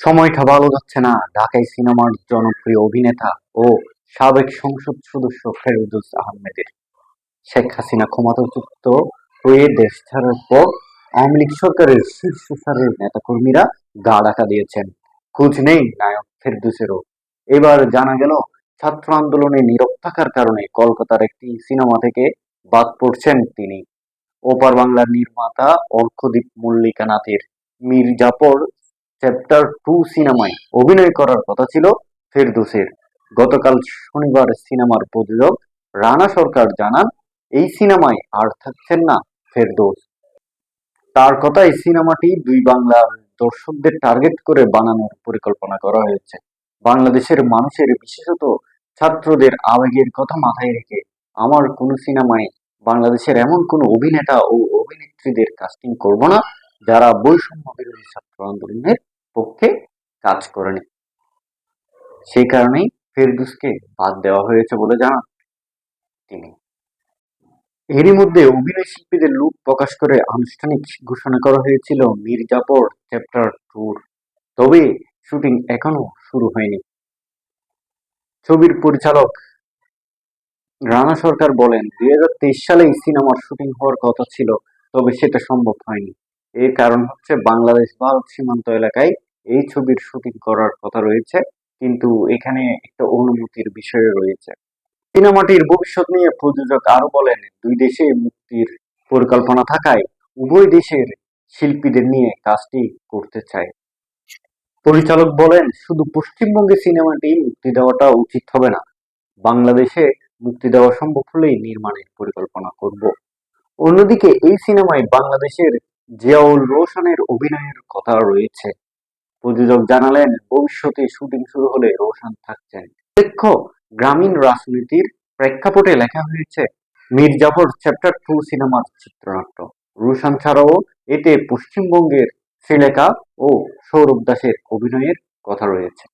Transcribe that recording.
সময়টা ভালো যাচ্ছে না। ঢাকাই সিনেমার জনপ্রিয় অভিনেতা ও সাবেক সংসদ সদস্য ফেরদৌস আহমেদের। শেখ হাসিনা ক্ষমতাচ্যুত হয়ে দেশ ছাড়ার পর আওয়ামী লীগ সরকারের শীর্ষ নেতাকর্মীরা গা ডাকা দিয়েছেন। খোঁজ নেই নায়ক ফেরদুসেরও। এবার জানা গেল, ছাত্র আন্দোলনে নীরব থাকার কারণে কলকাতার একটি সিনেমা থেকে বাদ পড়ছেন তিনি। ওপার বাংলার নির্মাতা অর্কদীপ মল্লিকানাথের মির্জাপুর চ্যাপ্টার টু সিনেমায় অভিনয় করার কথা ছিল ফেরদোসের। গতকাল শনিবার সিনেমার প্রযোজক রানা সরকার জানান, এই সিনেমায় আর থাকছেন না ফেরদোস। তার কথায় সিনেমাটি দুই বাংলার দর্শকদের টার্গেট করে বানানোর পরিকল্পনা করা হয়েছে। বাংলাদেশের মানুষের বিশেষত ছাত্রদের আবেগের কথা মাথায় রেখে আমার কোনো সিনেমায় বাংলাদেশের এমন কোনো অভিনেতা ও অভিনেত্রীদের কাস্টিং করব না যারা বৈষম্য বিরোধী ছাত্র আন্দোলনের পক্ষে কাজ করেনি সেই কারণেই ফেরদুসকে বাদ দেওয়া হয়েছে বলে জানান তিনি। এরই মধ্যে অভিনয় শিল্পীদের লুক প্রকাশ করে আনুষ্ঠানিক ঘোষণা করা হয়েছিল মির্জাপুর চ্যাপ্টার টুর। তবে শুটিং এখনও শুরু হয়নি। ছবির পরিচালক রানা সরকার বলেন, দুই হাজার তেইশ সালে এই সিনেমার শুটিং হওয়ার কথা ছিল, তবে সেটা সম্ভব হয়নি। এর কারণ হচ্ছে বাংলাদেশ ভারত সীমান্ত এলাকায় এই ছবির শুটিং করার কথা রয়েছে, কিন্তু এখানে একটা অনুমতির বিষয় রয়েছে। সিনেমাটির ভবিষ্যৎ নিয়ে প্রযোজক আরও বলেন, দুই দেশে মুক্তির পরিকল্পনা থাকায় উভয় দেশের শিল্পীদের নিয়ে কাজটি করতে চায়। পরিচালক বলেন, শুধু পশ্চিমবঙ্গে সিনেমাটি মুক্তি দেওয়াটা উচিত হবে না। বাংলাদেশে মুক্তি দেওয়া সম্ভব হলেই নির্মাণের পরিকল্পনা করব। অন্যদিকে এই সিনেমায় বাংলাদেশের জিয়াউল রোশনের অভিনয়ের কথা রয়েছে। প্রযোজক জানালেন, ভবিষ্যতে শুটিং শুরু হলে রোশান থাকছেন উল্লেখ্য গ্রামীণ রাজনীতির প্রেক্ষাপটে লেখা হয়েছে মীর জাফর চ্যাপ্টার টু সিনেমার চিত্রনাট্য। রোশন ছাড়াও এতে পশ্চিমবঙ্গের শ্রীলেখা ও সৌরভ দাসের অভিনয়ের কথা রয়েছে।